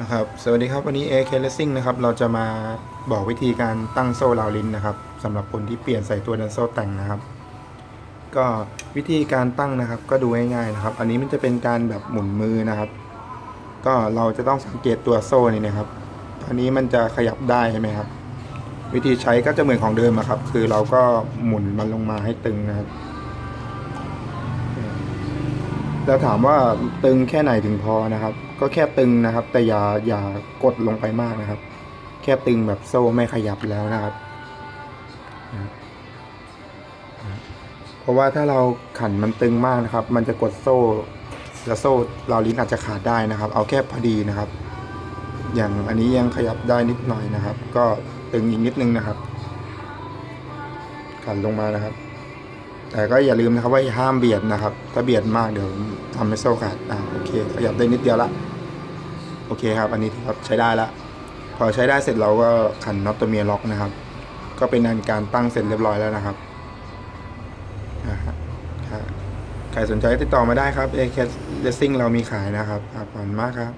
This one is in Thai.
นะครับสวัสดีครับวันนี้ AK Racing นะครับเราจะมาบอกวิธีการตั้งโซ่ราวลิ้นนะครับสำหรับคนที่เปลี่ยนใส่ตัวดันโซ่แต่งนะครับ ก็วิธีการตั้งนะครับก็ดูง่ายๆนะครับ อันนี้มันจะเป็นการแบบหมุนมือนะครับ ก็เราจะต้องสังเกตตัวโซ่นี่นะครับตอนนี้มันจะขยับได้ใช่ไหมครับ วิธีใช้ก็จะเหมือนของเดิมอะครับ คือเราก็หมุนมันลงมาให้ตึงนะครับ แล้วถามว่าตึงแค่ไหนถึงพอนะครับ ก็แค่ตึงนะครับ แต่อย่าอย่ากดลงไปมากนะครับ แค่ตึงแบบโซ่ไม่ขยับแล้วนะครับ เพราะว่าถ้าเราขันมันตึงมากนะครับ มันจะกดโซ่แล้วโซ่เราลิ้นอาจจะขาดได้นะครับ เอาแค่พอดีนะครับ อย่างอันนี้ยังขยับได้นิดหน่อยนะครับ ก็ตึงอีกนิดนึงนะครับ ขันลงมานะครับ แต่ก็อย่าลืมนะครับว่าห้ามเบียดนะครับ ถ้าเบียดมากเดี๋ยวทำให้โซ่ขาดอ่าโอเค ขยับได้นิดเดียวละโอเคครับ อันนี้ถือว่าใช้ได้ละพอใช้ได้เสร็จเราก็ขันน็อตตัวเมียล็อกนะครับ ก็เป็นอันการตั้งเสร็จเรียบร้อยแล้วนะครับอ่าฮะใครสนใจติดต่อมาได้ครับ AK Racing เรามีขายนะครับขอบคุณมากครับ